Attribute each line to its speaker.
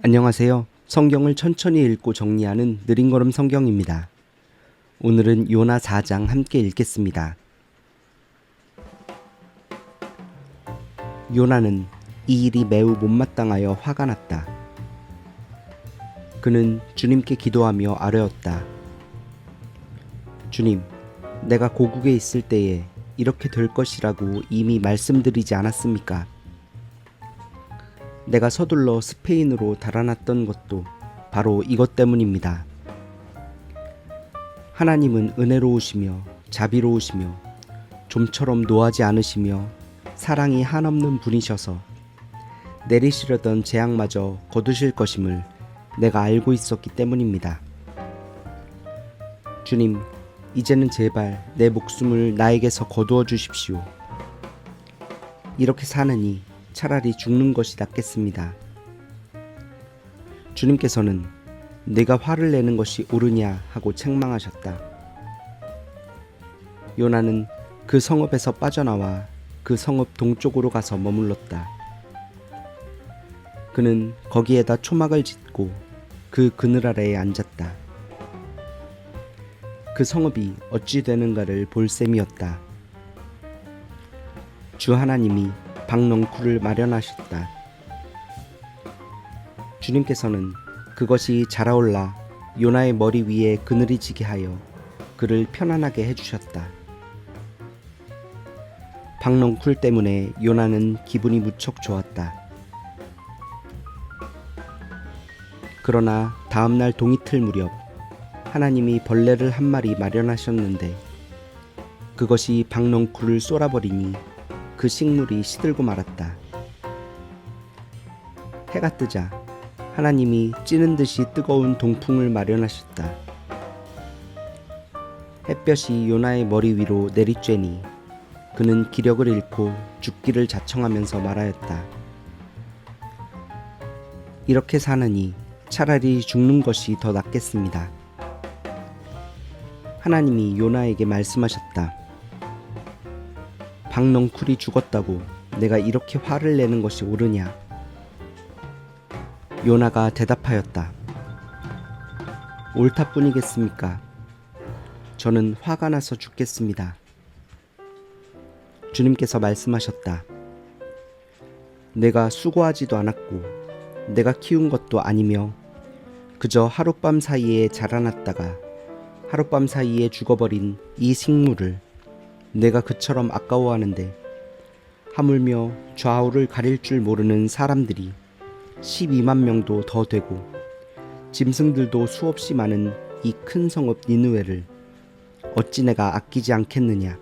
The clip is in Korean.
Speaker 1: 안녕하세요. 성경을 천천히 읽고 정리하는 느린 걸음 성경입니다. 오늘은 요나 4장 함께 읽겠습니다. 요나는 이 일이 매우 못마땅하여 화가 났다. 그는 주님께 기도하며 아뢰었다. 주님, 내가 고국에 있을 때에 이렇게 될 것이라고 이미 말씀드리지 않았습니까? 내가 서둘러 스페인으로 달아났던 것도 바로 이것 때문입니다. 하나님은 은혜로우시며 자비로우시며 좀처럼 노하지 않으시며 사랑이 한없는 분이셔서 내리시려던 재앙마저 거두실 것임을 내가 알고 있었기 때문입니다. 주님, 이제는 제발 내 목숨을 나에게서 거두어 주십시오. 이렇게 사느니 차라리 죽는 것이 낫겠습니다. 주님께서는 내가 화를 내는 것이 옳으냐 하고 책망하셨다. 요나는 그 성읍에서 빠져나와 그 성읍 동쪽으로 가서 머물렀다. 그는 거기에다 초막을 짓고 그 그늘 아래에 앉았다. 그 성읍이 어찌 되는가를 볼 셈이었다. 주 하나님이 박넝쿨을 마련하셨다. 주님께서는 그것이 자라올라 요나의 머리 위에 그늘이 지게 하여 그를 편안하게 해주셨다. 박넝쿨 때문에 요나는 기분이 무척 좋았다. 그러나 다음날 동이틀 무렵 하나님이 벌레를 한 마리 마련하셨는데 그것이 박넝쿨을 쏘아버리니 그 식물이 시들고 말았다. 해가 뜨자 하나님이 찌는 듯이 뜨거운 동풍을 마련하셨다. 햇볕이 요나의 머리 위로 내리쬐니 그는 기력을 잃고 죽기를 자청하면서 말하였다. 이렇게 사느니 차라리 죽는 것이 더 낫겠습니다. 하나님이 요나에게 말씀하셨다. 박넝쿨이 죽었다고 내가 이렇게 화를 내는 것이 옳으냐? 요나가 대답하였다. 옳다뿐이겠습니까? 저는 화가 나서 죽겠습니다. 주님께서 말씀하셨다. 내가 수고하지도 않았고 내가 키운 것도 아니며 그저 하룻밤 사이에 자라났다가 하룻밤 사이에 죽어버린 이 식물을 내가 그처럼 아까워하는데 하물며 좌우를 가릴 줄 모르는 사람들이 12만 명도 더 되고 짐승들도 수없이 많은 이 큰 성읍 니누에를 어찌 내가 아끼지 않겠느냐